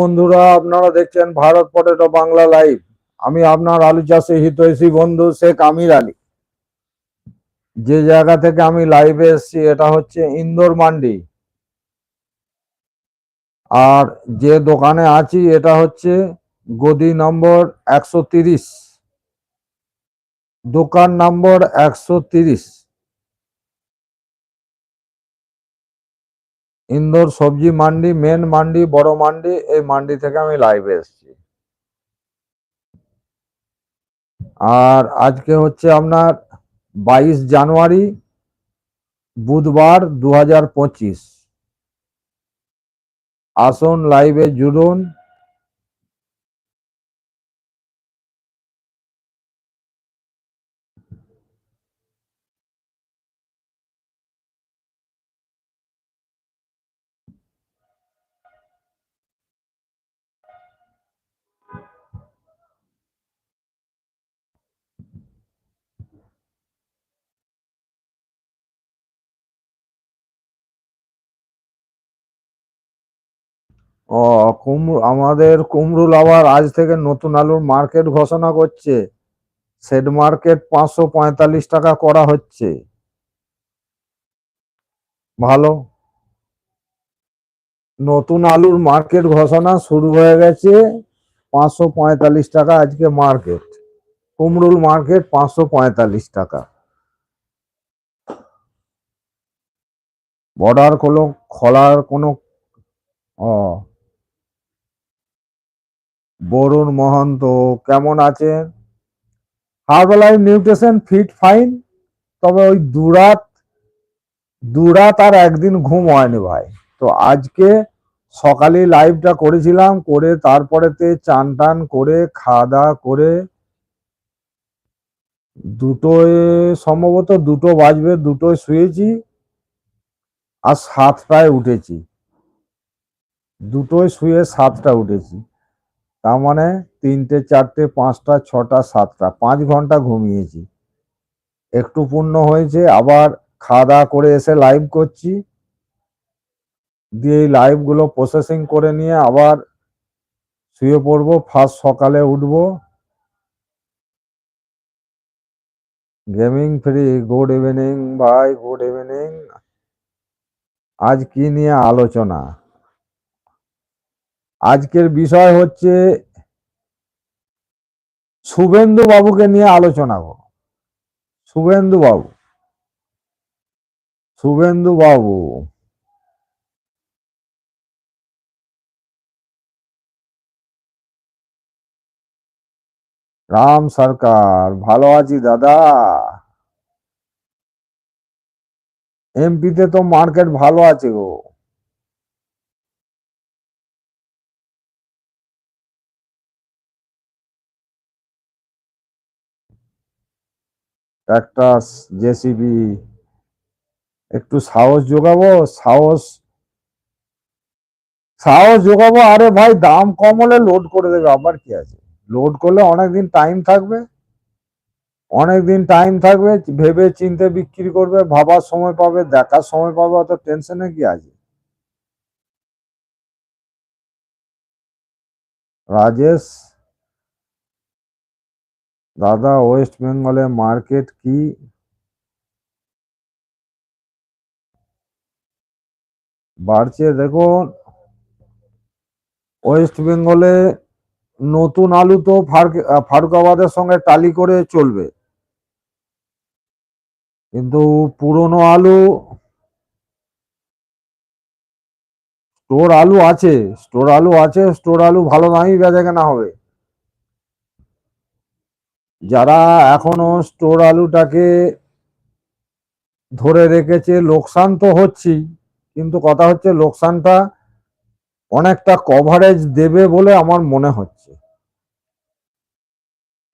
বন্ধুরা, আপনারা দেখছেন ভারত পটেটো বাংলা লাইভ। আমি আপনার আলু চাষে হিতৈষী বন্ধু শেখ আমির আলী। যে জায়গা থেকে আমি লাইভে এসছি, এটা হচ্ছে ইন্দোর মান্ডি। আর যে দোকানে আছি, এটা হচ্ছে গদি নম্বর একশো দোকান নম্বর একশো ইন্দোর সবজি মান্ডি, মেন মান্ডি, বড় মান্ডি, এই মান্ডি থেকে আমি লাইভ এসছি। আর আজকে হচ্ছে আপনার বাইশ জানুয়ারি, বুধবার দু হাজার পঁচিশ। আসুন লাইভে জুড়ুন। ও, কুমড়ো, আমাদের কুমরুল আবার আজ থেকে নতুন আলুর মার্কেট ঘোষণা করছে। সেড মার্কেট পাঁচশো পঁয়তাল্লিশ টাকা করা হচ্ছে। ভালো। নতুন আলুর মার্কেট ঘোষণা শুরু হয়ে গেছে পাঁচশো পঁয়তাল্লিশ টাকা আজকে মার্কেট। কুমরুল মার্কেট পাঁচশো পঁয়তাল্লিশ টাকা। বর্ডার কোনো খোলার কোনো, ও। বরুণ মহন্ত, কেমন আছেন? হার্বালাইফ নিউট্রিশন ফিট ফাইন তবে ওই দুরাত দুরাত আর একদিন ঘুম হয়নি ভাই। তো আজকে সকালে লাইভটা করেছিলাম, করে তারপরেতে চান টান করে খাওয়া দাওয়া করে দুটোয়, সম্ভবত দুটো বাজবে, দুটোয় শুয়েছি আর সাতটায় উঠেছি। দুটোয় শুয়ে সাতটা উঠেছি। তার মানে তিনটে, চারটে, পাঁচটা, ছটা, সাতটা, পাঁচ ঘণ্টা ঘুমিয়েছি। একটু পূর্ণ হয়েছে, আবার খাওয়া দাওয়া করে এসে লাইভ করছি। দিয়ে এই লাইভগুলো প্রসেসিং করে নিয়ে আবার শুয়ে পড়ব ফার্স্ট সকালে উঠবো। গেমিং ফ্রি গুড ইভিনিং ভাই গুড ইভিনিং আজ কি নিয়ে আলোচনা? আজকের বিষয় হচ্ছে শুভেন্দু বাবুকে নিয়ে আলোচনা করো। শুভেন্দু বাবু শুভেন্দু বাবু রাম সরকার, ভালো আছি দাদা। এমপিতে তো মার্কেট ভালো আছে গো। ট্রাক্টাস জেসিবি, একটু সাহস যোগাবো, সাহস সাহস যোগাবো, আরে ভাই দাম কম হলে লোড করে দেবে, আবার কি আছে? লোড করলে অনেকদিন টাইম থাকবে, অনেকদিন টাইম থাকবে, ভেবে চিনতে বিক্রি করবে, ভাবার সময় পাবে, দেখার সময় পাবে, অত টেনশনে কি আছে? রাজেশ দাদা, ওয়েস্ট বেঙ্গলে মার্কেট কি? বাড়ছে, দেখুন। ওয়েস্ট বেঙ্গলে নতুন আলু তো ফারুক- ফারুকাবাদের সঙ্গে টালি করে চলবে। কিন্তু পুরনো আলু, স্টোর আলু আছে, স্টোর আলু আছে, স্টোর আলু ভালো দামই বেচা কেনা হবে। যারা এখনও স্টোর আলুটাকে ধরে রেখেছে, লোকসান তো হচ্ছেই, কিন্তু কথা হচ্ছে লোকসানটা অনেকটা কভারেজ দেবে বলে আমার মনে হচ্ছে।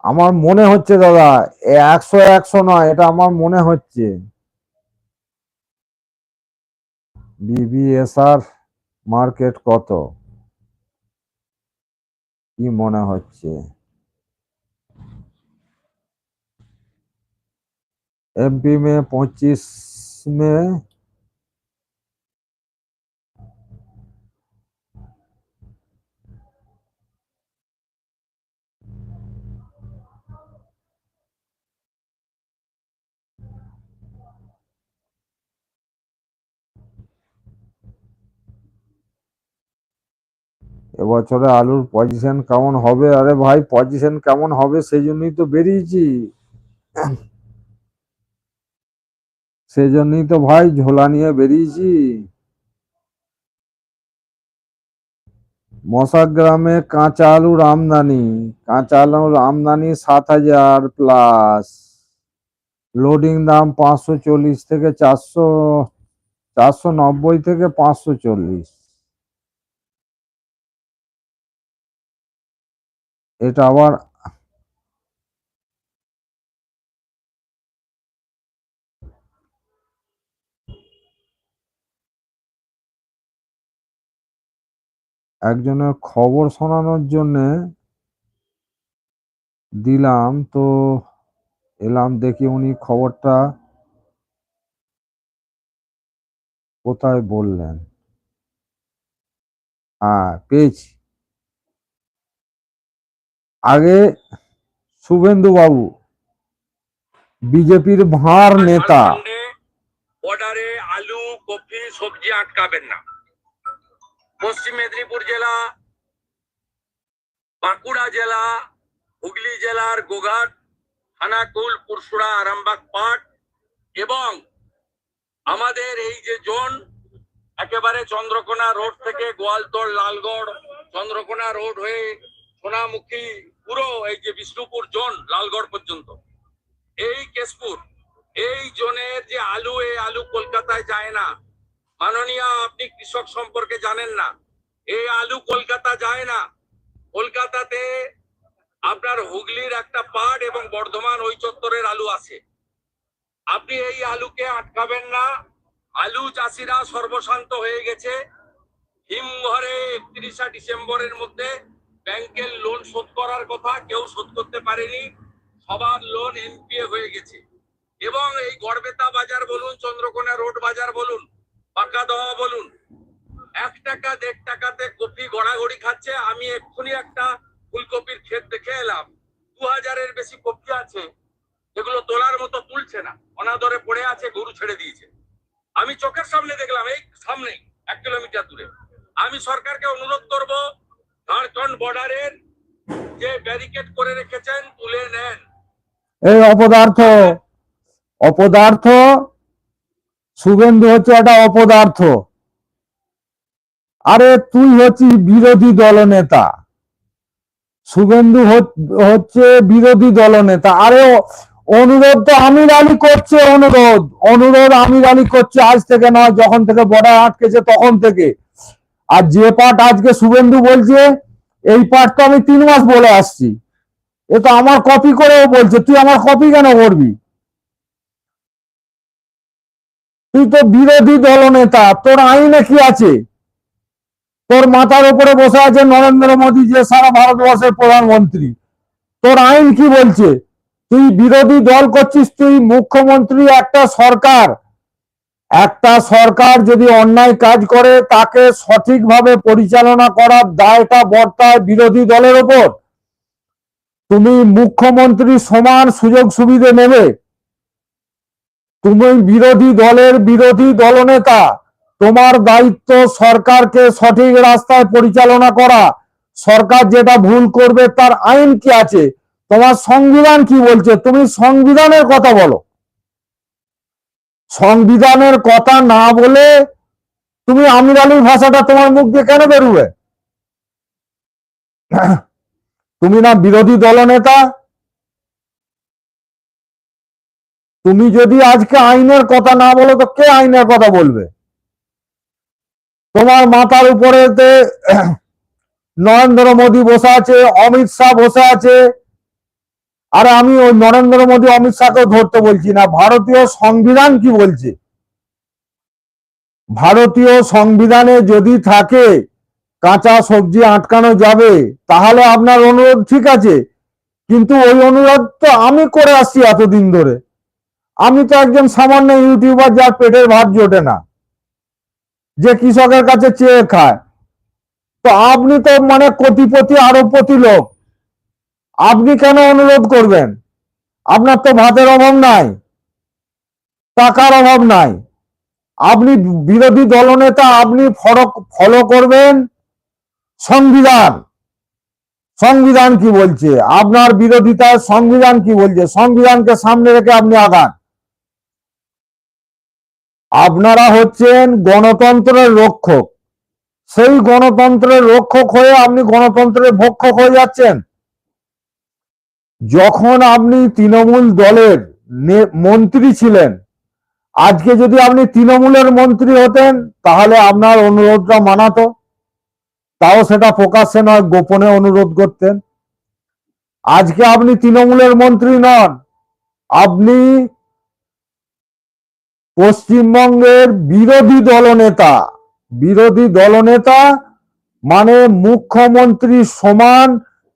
আমার মনে হচ্ছে দাদা একশো একশো নয়, এটা আমার মনে হচ্ছে। বিবিএসআর মার্কেট কত? কি মনে হচ্ছে? एमपी में पच्चीस में এবছরে আলুর পজিশন কেমন হবে? আরে ভাই পজিশন কেমন হবে? সেই জন্যই তো বেরিয়েছি। সেই জন্যই তো ভাই ঝোলা নিয়ে বেরিয়েছি। মশাগ্রামে কাঁচা আলুর আমদানি কাঁচা আলুর আমদানি সাত হাজার প্লাস লোডিং দাম পাঁচশো চল্লিশ থেকে চারশো চারশো নব্বই থেকে পাঁচশো চল্লিশ। এটা আবার একজনের খবর শোনানোর জন্যে দিলাম, তো এলাম দেখি উনি খবরটা কোথায় বললেন। হ্যাঁ পেয়েছি। আগে শুভেন্দু বাবু বিজেপির ভাঁড় নেতা। অর্ডারে আলু কফি সবজি আটকাবেন না। পশ্চিম মেদিনীপুর জেলা, বাঁকুড়া জেলা, হুগলি জেলার গোঘাট, খানাকুল পুরসুড়া আরামবাগ পাট এবং আমাদের এই যে জোন, একেবারে চন্দ্রকোনা রোড থেকে গোয়ালতোড়, লালগড়, চন্দ্রকোনা রোড হয়ে সোনামুখী পুরো এই যে বিষ্ণুপুর জোন, লালগড় পর্যন্ত। এই কেশপুর, এই জোনের যে আলু, এই আলু কলকাতায় যায় না। মাননীয়, আপনি কৃষক সম্পর্কে জানেন না। এই আলু কলকাতা যায় না। কলকাতাতে আপনার হুগলির একটা পাট এবং বর্ধমান ওই চত্বরের আলু আছে। আপনি এই আলুকে আটকাবেন না। আলু চাষিরা সর্বশান্ত হয়ে গেছে। হিমঘরে একত্রিশা ডিসেম্বরের মধ্যে ব্যাংকের লোন শোধ করার কথা কেউ শোধ করতে পারেনি। সবার লোন এনপিএ হয়ে গেছে। এবং এই গড়বেতা বাজার বলুন, চন্দ্রকোনা রোড বাজার বলুন পাকা দহা বলুন। এক টাকা, দেড় টাকাতে কপি গড়াগড়ি খাচ্ছে, আমি এক্ষুনি একটা ফুলকপির ক্ষেত দেখে এলাম। দু হাজারের বেশি কপি আছে যেগুলো তোলার মতো তুলছে না। অনাদরে পড়ে আছে, গরু ছেড়ে দিয়েছে। আমি চোখের সামনে দেখলাম, এই সামনে এক কিলোমিটার দূরে। আমি সরকারকে অনুরোধ করব, ঝাড়খণ্ড বর্ডারের যে ব্যারিকেড করে রেখেছেন, তুলে নেন। এই অপদার্থ অপদার্থ শুভেন্দু হচ্ছে একটা অপদার্থ। আরে তুই হচ্ছিস বিরোধী দলনেতা। হচ- হচ্ছে বিরোধী দলনেতা। আরে অনুরোধ তো আমির আলী করছে, অনুরোধ। অনুরোধ আমির আলী করছে আজ থেকে নয়, যখন থেকে বর্ডার আটকেছে তখন থেকে। আর যে পাঠ আজকে শুভেন্দু বলছে, এই পাঠ তো আমি তিন মাস বলে আসছি। এ তো আমার কপি করেও বলছে। তুই আমার কপি কেন করবি? তুই তো বিরোধী দলনেতা, তোর আইনে কি আছে? তোর মাথার উপরে বসে আছে নরেন্দ্র মোদী যে সারা ভারতবর্ষের প্রধানমন্ত্রী। তোর আইন কি বলছে? তুই বিরোধী দল করছিস, তুই মুখ্যমন্ত্রী, একটা সরকার। একটা সরকার যদি অন্যায় কাজ করে, তাকে সঠিকভাবে পরিচালনা করার দায়টা বর্তায় বিরোধী দলের ওপর। তুমি মুখ্যমন্ত্রী সমান সুযোগ সুবিধে নেবে। তুমি বিরোধী দলের বিরোধী দলনেতা, তোমার দায়িত্ব সরকারকে সঠিক রাস্তায় পরিচালনা করা। সরকার যেটা ভুল করবে তার আইন কি আছে? তোমার সংবিধান কি বলছে? তুমি সংবিধানের কথা বলো। সংবিধানের কথা না বলে তুমি আমির আলীর ভাষাটা তোমার মুখ দিয়ে কেন বেরোবে? তুমি না বিরোধী দলনেতা তুমি যদি আজকে আইনের কথা না বলো, তো কে আইনের কথা বলবে? তোমার মাথার উপরে নরেন্দ্র মোদী বসে আছে, অমিত শাহ বসে আছে, আর আমি ওই নরেন্দ্র মোদী, অমিত শাহকেও ধরতে বলছি না, ভারতীয় সংবিধান কি বলছে? ভারতীয় সংবিধানে যদি থাকে, কাঁচা সবজি আটকানো যাবে, তাহলে আপনার অনুরোধ ঠিক আছে, কিন্তু ওই অনুরোধ তো আমি করে আসছি এতদিন ধরে। আমি তো একজন সামান্য ইউটিউবার যার পেটের ভাত জোটে না, যে কৃষকের কাছে চেয়ে খায়। তো আপনি তো মানে কোটিপতি আরবপতি লোক। আপনি কেন অনুরোধ করবেন? আপনার তো ভাতের অভাব নাই, টাকার অভাব নাই। আপনি বিরোধী দলনেতা, আপনি ফরক ফলো করবেন সংবিধান। সংবিধান কি বলছে? আপনার বিরোধিতায় সংবিধান কি বলছে? সংবিধানকে সামনে রেখে আপনি আগান। আপনারা হচ্ছেন গণতন্ত্রের রক্ষক। সেই গণতন্ত্রের রক্ষক হয়ে আপনি গণতন্ত্রের ভক্ষক হয়ে যাচ্ছেন। যখন আপনি তৃণমূল দলের মন্ত্রী ছিলেন, আজকে যদি আপনি তৃণমূলের মন্ত্রী হতেন, তাহলে আপনার অনুরোধটা মানাতো। তাও সেটা প্রকাশ্যে নয়, গোপনে অনুরোধ করতেন। আজকে আপনি তৃণমূলের মন্ত্রী নন। আপনি পশ্চিমবঙ্গের বিরোধী দলনেতা। বিরোধী দলনেতা মানে মুখ্যমন্ত্রী সমান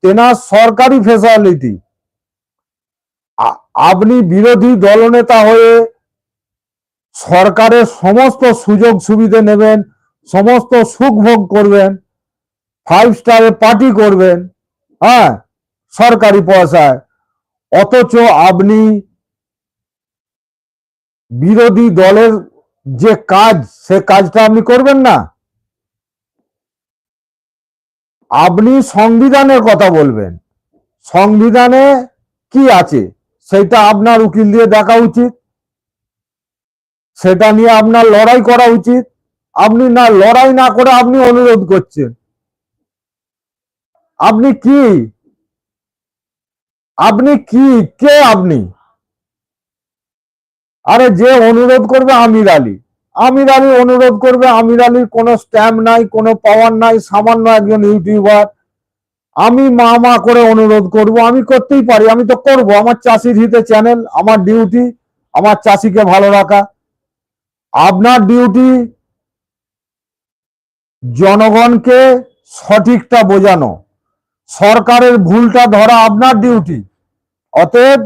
তেনার সরকারি ফেসিলিটি আপনি বিরোধী দলনেতা হয়ে সরকারের সমস্ত সুযোগ সুবিধে নেবেন, সমস্ত সুখ ভোগ করবেন ফাইভ স্টারে পার্টি করবেন হ্যাঁ সরকারি পয়সায়। অথচ আপনি বিরোধী দলের যে কাজ, সে কাজটা আপনি করবেন না। আপনি সংবিধানের কথা বলবেন। সংবিধানে কি আছে? সেটা আপনার উকিল দিয়ে দেখা উচিত। সেটা নিয়ে আপনার লড়াই করা উচিত। আপনি না, লড়াই না করে আপনি অনুরোধ করছেন। আপনি কি? আপনি কি? কে আপনি? আরে যে অনুরোধ করবে আমির আলী। আমির আলী অনুরোধ করবে, আমির আলীর কোনো স্ট্যাম্প নাই, কোনো পাওয়ার নাই, সামান্য একজন ইউটিউবার আমি মা মা করে অনুরোধ করব, আমি করতেই পারি, আমি তো করব। আমার চাষির হিতে চ্যানেল আমার ডিউটি আমার চাষিকে ভালো রাখা। আপনার ডিউটি জনগণকে সঠিকটা বোঝানো। সরকারের ভুলটা ধরা আপনার ডিউটি অতএব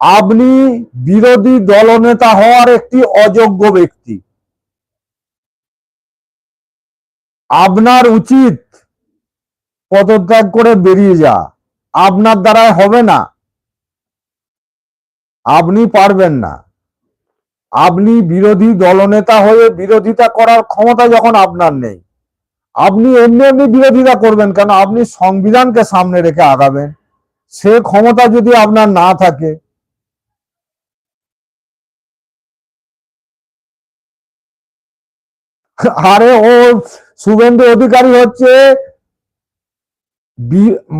আপনি বিরোধী দলনেতা হওয়ার একটি অযোগ্য ব্যক্তি। আপনার উচিত পদত্যাগ করে বেরিয়ে যা। আপনার দ্বারায় হবে না। আপনি পারবেন না। আপনি বিরোধী দলনেতা হয়ে বিরোধিতা করার ক্ষমতা যখন আপনার নেই, আপনি এমনি এমনি বিরোধিতা করবেন কেন? আপনি সংবিধানকে সামনে রেখে আগাবেন। সে ক্ষমতা যদি আপনার না থাকে আরে ও শুভেন্দু অধিকারী হচ্ছে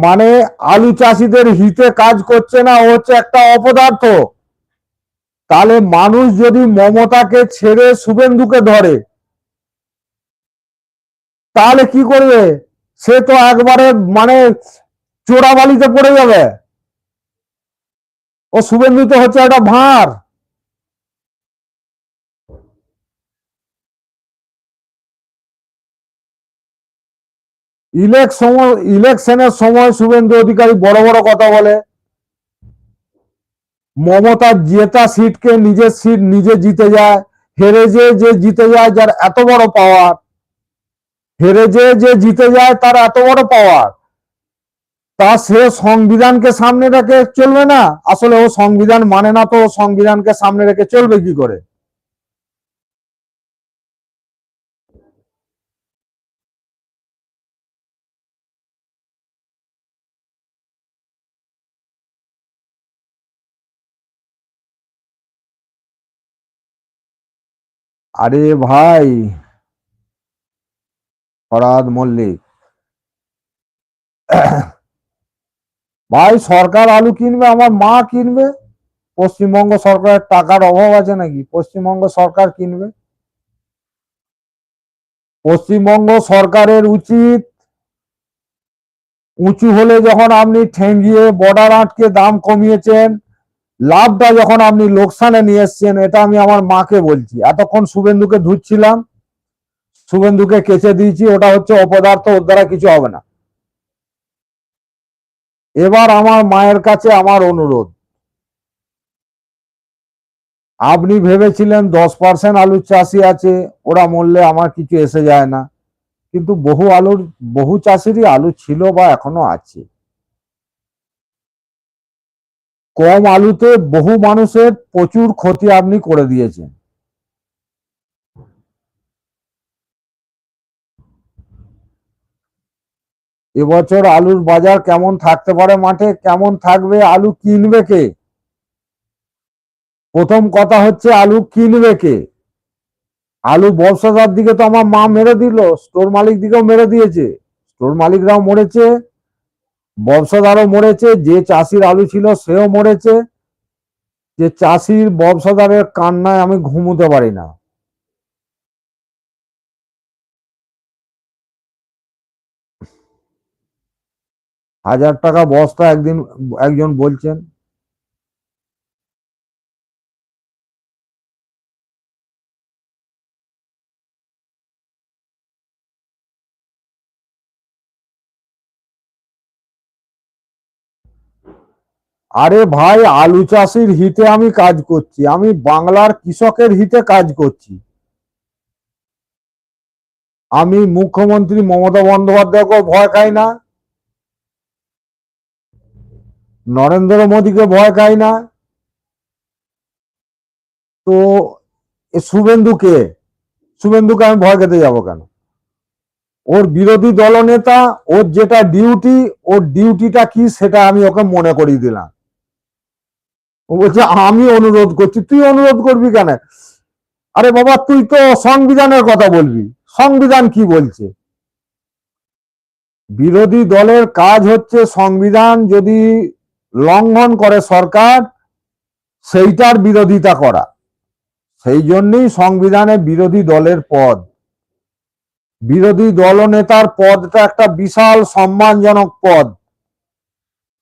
মানে আলু চাষিদের হিতে কাজ করছে না, ও হচ্ছে একটা অপদার্থ। তাহলে মানুষ যদি মমতাকে ছেড়ে শুভেন্দুকে ধরে, তাহলে কি করবে? সে তো একবারে মানে চোরাবালিতে পড়ে যাবে। ও শুভেন্দু তো হচ্ছে একটা ভাঁড়। ইলেকশন, ইলেকশনের সময় শুভেন্দু অধিকারী বড় বড় কথা বলে। মমতার জেতা সিটকে নিজের সিট নিজে জিতে যায় হেরে যে যে জিতে যায় যার এত বড় পাওয়ার হেরে যে যে জিতে যায় তার এত বড় পাওয়ার তা সে সংবিধানকে সামনে রেখে চলবে না? আসলে ও সংবিধান মানে না তো সংবিধানকে সামনে রেখে চলবে কি করে? আরে ভাই, ফরাদ মল্লিক। ভাই, সরকার আলু কিনবে, আমার মা কিনবে? পশ্চিমবঙ্গ সরকারের টাকার অভাব আছে নাকি? পশ্চিমবঙ্গ সরকার কিনবে? পশ্চিমবঙ্গ সরকারের উচিত উঁচু হলে যখন আপনি ঠেঙ্গিয়ে বর্ডার আটকে দাম কমিয়েছেন লাভটা যখন আপনি লোকসানে নিয়ে এসছেন, এটা আমি আমার মাকে বলছি। এতক্ষণ শুভেন্দুকে ধুচ্ছিলাম, শুভেন্দুকে কেচে দিয়েছি, ওটা হচ্ছে অপদার্থ, ওর দ্বারা কিছু হবে না। এবার আমার মায়ের কাছে আমার অনুরোধ। আপনি ভেবেছিলেন দশ পার্সেন্ট আলুর চাষি আছে, ওরা মরলে আমার কিছু এসে যায় না। কিন্তু বহু আলুর, বহু চাষিরই আলু ছিল বা এখনও আছে। কম আলুতে বহু মানুষের প্রচুর ক্ষতি আপনি করে দিয়েছেন। এবছর আলুর বাজার কেমন থাকতে পারে মাঠে? কেমন থাকবে? আলু কিনবে কে? প্রথম কথা হচ্ছে আলু কিনবে কে? আলু ব্যবসাদার দিকে তো আমার মা মেরে দিল, স্টোর মালিক দিকেও মেরে দিয়েছে। স্টোর মালিকরাও মরেছে। ব্যবসাদারও মরেছে, যে চাষির আলু ছিল সেও মরেছে। যে চাষির ব্যবসাদারের কান্নায় আমি ঘুমোতে পারি না। হাজার টাকা বস্তা একদিন, একজন বলছেন আরে ভাই, আলু চাষির হিতে আমি কাজ করছি। আমি বাংলার কৃষকের হিতে কাজ করছি। আমি মুখ্যমন্ত্রী মমতা বন্দ্যোপাধ্যায়কেও ভয় খাই না। নরেন্দ্র মোদীকে ভয় খাই না। তো শুভেন্দুকে শুভেন্দুকে আমি ভয় খেতে যাব কেন? ওর বিরোধী দলনেতা, ওর যেটা ডিউটি, ওর ডিউটিটা কি সেটা আমি ওকে মনে করিয়ে দিলাম। ও বলছে, আমি অনুরোধ করছি। তুই অনুরোধ করবি কেন? আরে বাবা, তুই তো সংবিধানের কথা বলবি। সংবিধান কি বলছে? বিরোধী দলের কাজ হচ্ছে সংবিধান যদি লঙ্ঘন করে সরকার, সেইটার বিরোধিতা করা। সেই জন্যই সংবিধানে বিরোধী দলের পদ। বিরোধী দলনেতার পদটা একটা বিশাল সম্মানজনক পদ।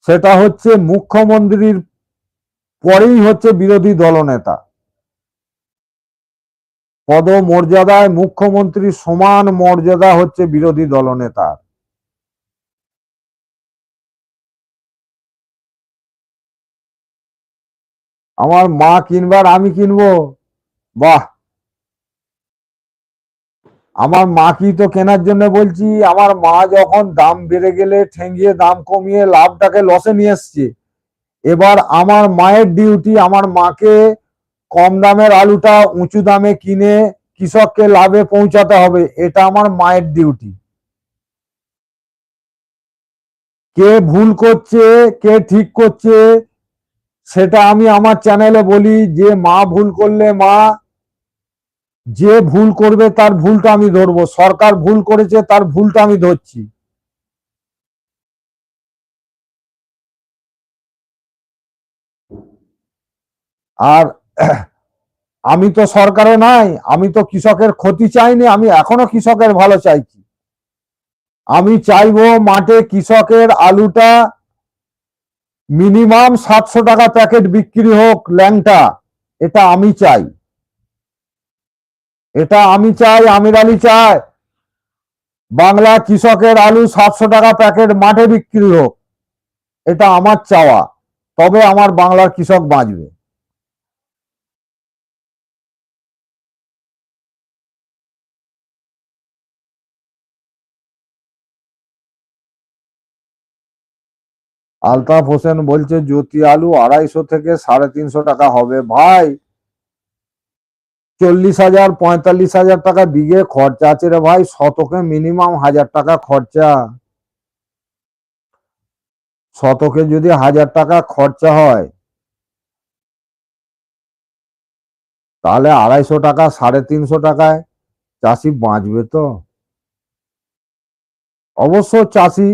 সেটা হচ্ছে মুখ্যমন্ত্রীর পরেই হচ্ছে বিরোধী দলনেতা। পদ মর্যাদায় মুখ্যমন্ত্রীর সমান মর্যাদা হচ্ছে বিরোধী দলনেতার। আমার মা কিনবার আমি কিনবো? বাহ! আমার মাকেই তো কেনার জন্য বলছি, আমার মা যখন দাম বেড়ে গেলে ঠেঙ্গিয়ে দাম কমিয়ে লাভটাকে লসে নিয়ে এসছে। এবার আমার মায়ের ডিউটি আমার মাকে কম দামের আলুটা উঁচু দামে কিনে কৃষককে লাভে পৌঁছাতে হবে, এটা আমার মায়ের ডিউটি কে ভুল করছে, কে ঠিক করছে, সেটা আমি আমার চ্যানেলে বলি, যে মা ভুল করলে মা, যে ভুল করবে তার ভুলটা আমি ধরবো, সরকার ভুল করেছে তার ভুলটা আমি ধরছি। আর আমি তো সরকারে নাই, আমি তো কৃষকের ক্ষতি চাইনি, আমি এখনও কৃষকের ভালো চাইছি। আমি চাইব মাঠে কৃষকের আলুটা মিনিমাম সাতশো টাকা প্যাকেট বিক্রি হোক ল্যাংটা, এটা আমি চাই। এটা আমি চাই, আমির আলী চাই। বাংলা কৃষকের আলু সাতশো টাকা প্যাকেট মাঠে বিক্রি হোক, এটা আমার চাওয়া, তবে আমার বাংলার কৃষক বাঁচবে। আলতাফ হোসেন বলছে, জ্যোতি আলু আড়াইশো থেকে সাড়ে তিনশো টাকা হবে। ভাই, চল্লিশ হাজার, পঁয়তাল্লিশ হাজার টাকা বিঘে খরচা আছে রে ভাই, শতকে মিনিমাম হাজার টাকা খরচা। শতকে যদি হাজার টাকা খরচা হয়, তাহলে আড়াইশো টাকা, সাড়ে তিনশো টাকায় চাষি বাঁচবে তো? অবশ্য চাষি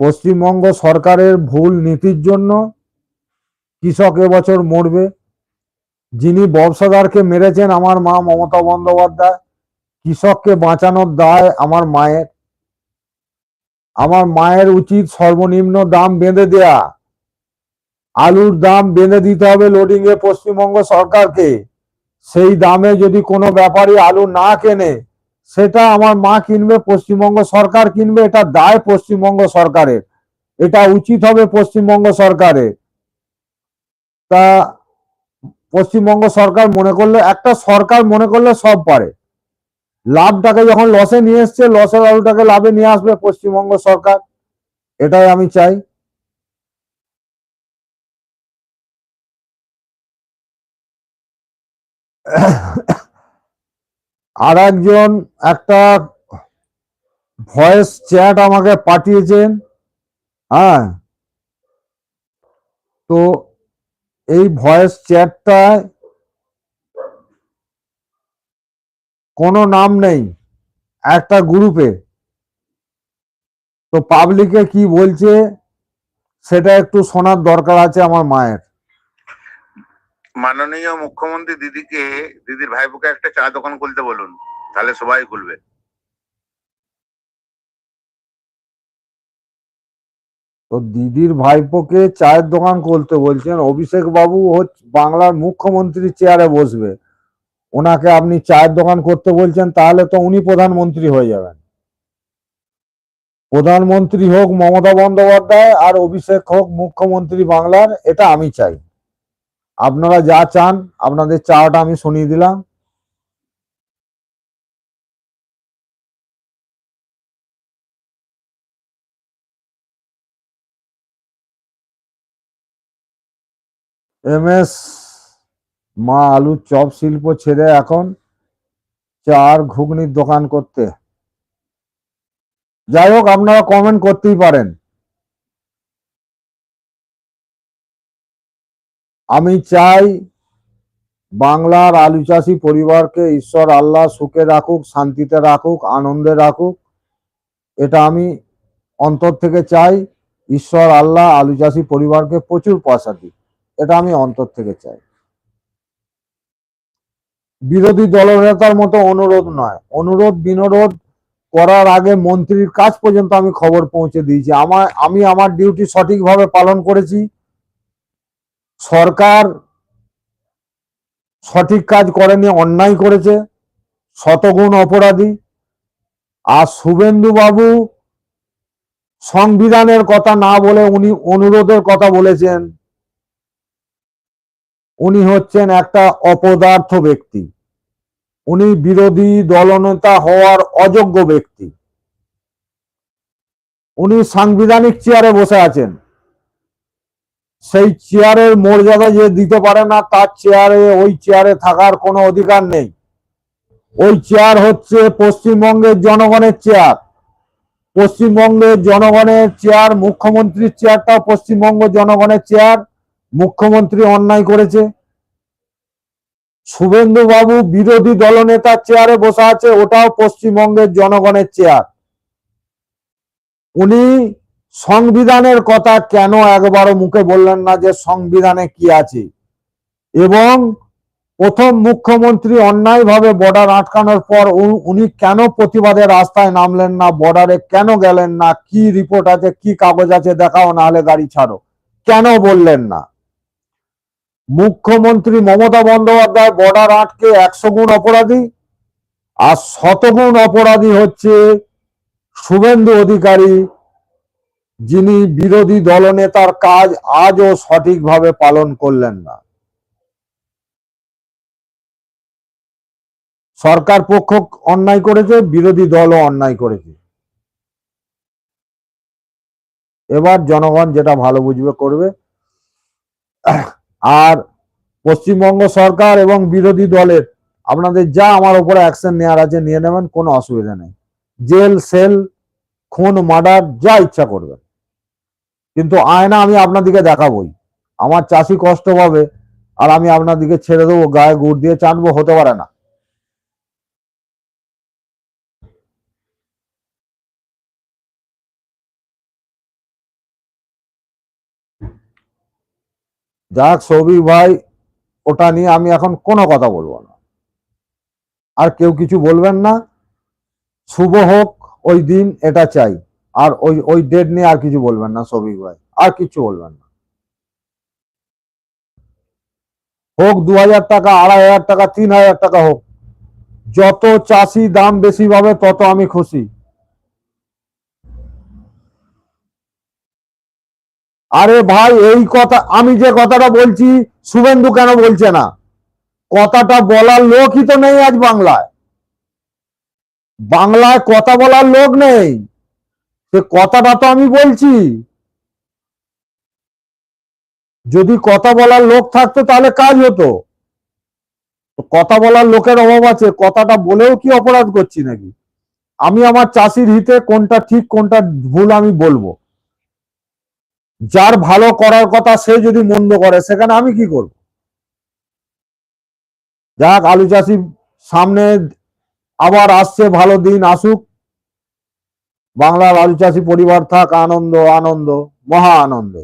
পশ্চিমবঙ্গ সরকারের ভুল নীতির জন্য কৃষক এবছর মরবে। যিনি ব্যবসাদারকে মেরেছেন আমার মা মমতা বন্দ্যোপাধ্যায়, কৃষককে বাঁচানোর দায় আমার মায়ের। আমার মায়ের উচিত সর্বনিম্ন দাম বেঁধে দেয়া। আলুর দাম বেঁধে দিতে হবে লোডিং এ পশ্চিমবঙ্গ সরকারকে। সেই দামে যদি কোনো ব্যাপারী আলু না কেনে সেটা আমার মা কিনবে, পশ্চিমবঙ্গ সরকার কিনবে, এটা দায় পশ্চিমবঙ্গ সরকারের। এটা উচিত হবে পশ্চিমবঙ্গ সরকারের। তা পশ্চিমবঙ্গ সরকার মনে করলে, একটা সরকার মনে করলে সব পারে। লাভটাকে যখন লসে নিয়ে এসছে লসের আলুটাকে লাভে নিয়ে আসবে পশ্চিমবঙ্গ সরকার। এটাই আমি চাই। আর একজন একটা ভয়েস চ্যাট আমাকে পাঠিয়েছেন হ্যাঁ? তো এই ভয়েস চ্যাটটায় কোনো নাম নেই, একটা গ্রুপে। তো পাবলিকে কি বলছে, সেটা একটু শোনার দরকার আছে আমার মায়ের। মাননীয় মুখ্যমন্ত্রী দিদিকে, দিদির ভাইপোকে একটা চা দোকান খুলতে বলুন, তাহলে সবাই খুলবে। তো দিদির ভাইপোকে চায়ের দোকান খুলতে বলছেন, অভিষেক বাবু বাংলার মুখ্যমন্ত্রী চেয়ারে বসবে। ওনাকে আপনি চায়ের দোকান করতে বলছেন, তাহলে তো উনি প্রধানমন্ত্রী হয়ে যাবেন। প্রধানমন্ত্রী হোক মমতা বন্দ্যোপাধ্যায় আর অভিষেক হোক মুখ্যমন্ত্রী বাংলার, এটা আমি চাই। আপনারা যা চান, আপনাদের চাওয়াটা আমি শুনিয়ে দিলাম। এম এস মা আলুর চপ শিল্প ছেড়ে এখন চার ঘুগনির দোকান করতে। যাই হোক, আপনারা কমেন্ট করতেই পারেন। আমি চাই বাংলার আলু চাষি পরিবারকে ঈশ্বর আল্লাহ সুখে রাখুক, শান্তিতে রাখুক, আনন্দে রাখুক। এটা আমি অন্তর থেকে চাই ঈশ্বর আল্লাহ আলু চাষি পরিবারকে প্রচুর পয়সা দিক। এটা আমি অন্তর থেকে চাই। বিরোধী দলনেতার মতো অনুরোধ নয়। অনুরোধ, বিনোরোধ করার আগে মন্ত্রীর কাজ পর্যন্ত আমি খবর পৌঁছে দিয়েছি। আমার, আমি আমার ডিউটি সঠিকভাবে পালন করেছি। সরকার সঠিক কাজ করেনি, অন্যায় করেছে, শতগুণ অপরাধী। আর শুভেন্দু বাবু সংবিধানের কথা না বলে উনি অনুরোধের কথা বলেছেন। উনি হচ্ছেন একটা অপদার্থ ব্যক্তি। উনি বিরোধী দলনেতা হওয়ার অযোগ্য ব্যক্তি। উনি সাংবিধানিক চেয়ারে বসে আছেন। সেই চেয়ারের মর্যাদা যে দিতে পারে না, তার চেয়ারে ওই চেয়ারে থাকার কোনো অধিকার নেই। ওই চেয়ার হচ্ছে পশ্চিমবঙ্গের জনগণের চেয়ার পশ্চিমবঙ্গের জনগণের চেয়ার মুখ্যমন্ত্রীর চেয়ারটাও পশ্চিমবঙ্গ জনগণের চেয়ার মুখ্যমন্ত্রী অন্যায় করেছে। শুভেন্দু বাবু বিরোধী দলনেতার চেয়ারে বসে আছে, ওটাও পশ্চিমবঙ্গের জনগণের চেয়ার উনি সংবিধানের কথা কেন একবারও মুখে বললেন না যে সংবিধানে কি আছে? এবং প্রথম মুখ্যমন্ত্রী অন্যায়ভাবে বর্ডার আটকানোর পর উনি কেন প্রতিবাদের রাস্তায় নামলেন না, বর্ডারে কেন গেলেন না, কি রিপোর্ট আছে, কি কাগজ আছে, দেখাও না হলে গাড়ি ছাড়ো। কেন বললেন না? মুখ্যমন্ত্রী মমতা বন্দ্যোপাধ্যায় বর্ডার আটকে একশো গুণ অপরাধী, আর শতগুণ অপরাধী হচ্ছে শুভেন্দু অধিকারী যিনি বিরোধী দলনেতার কাজ আজও সঠিকভাবে পালন করলেন না। সরকার পক্ষ অন্যায় করেছে, বিরোধী দলও অন্যায় করেছে। এবার জনগণ যেটা ভালো বুঝবে করবে। আর পশ্চিমবঙ্গ সরকার এবং বিরোধী দলের আপনাদের যা আমার উপরে অ্যাকশন নেওয়ার আছে নিয়ে নেবেন, কোনো অসুবিধা নেই। জেল, সেল, খুন, মার্ডার, যা ইচ্ছা করবেন। কিন্তু আয়না আমি আপনাদিকে দেখাবই। আমার চাষি কষ্ট পাবে, আর আমি আপনাদিকে ছেড়ে দেবো, গায়ে গুড় দিয়ে চানবো, হতে পারে না। যাক, সৌভিক ভাই, ওটা নিয়ে আমি এখন কোনো কথা বলব না। আর কেউ কিছু বলবেন না। শুভ হোক, ওই দিন এটা চাই। আর ওই ওই ডেট নিয়ে আর কিছু বলবেন না সৌভিক ভাই। আর কিছু বলবেন না। হোক দু হাজার টাকা, আড়াই হাজার টাকা, তিন হাজার টাকা হোক, যত চাষি দাম বেশি পাবে, তত আমি খুশি। আরে ভাই, এই কথা, আমি যে কথাটা বলছি, শুভেন্দু কেন বলছে না? কথাটা বলার লোকই তো নেই আজ বাংলায়। বাংলায় কথা বলার লোক নেই। সে কথাটা তো আমি বলছি। যদি কথা বলার লোক থাকতো তাহলে কাজ হতো। কথা বলার লোকের অভাব আছে, কথাটা বলেও কি অপরাধ করছি নাকি? আমি আমার চাষির হিতে কোনটা ঠিক, কোনটা ভুল আমি বলব। যার ভালো করার কথা সে যদি মন্দ করে, সেখানে আমি কি করব? যাক, আলু চাষি সামনে আবার আসছে, ভালো দিন আসুক। বাংলার আলু চাষি পরিবার থাক আনন্দ আনন্দ মহা আনন্দে।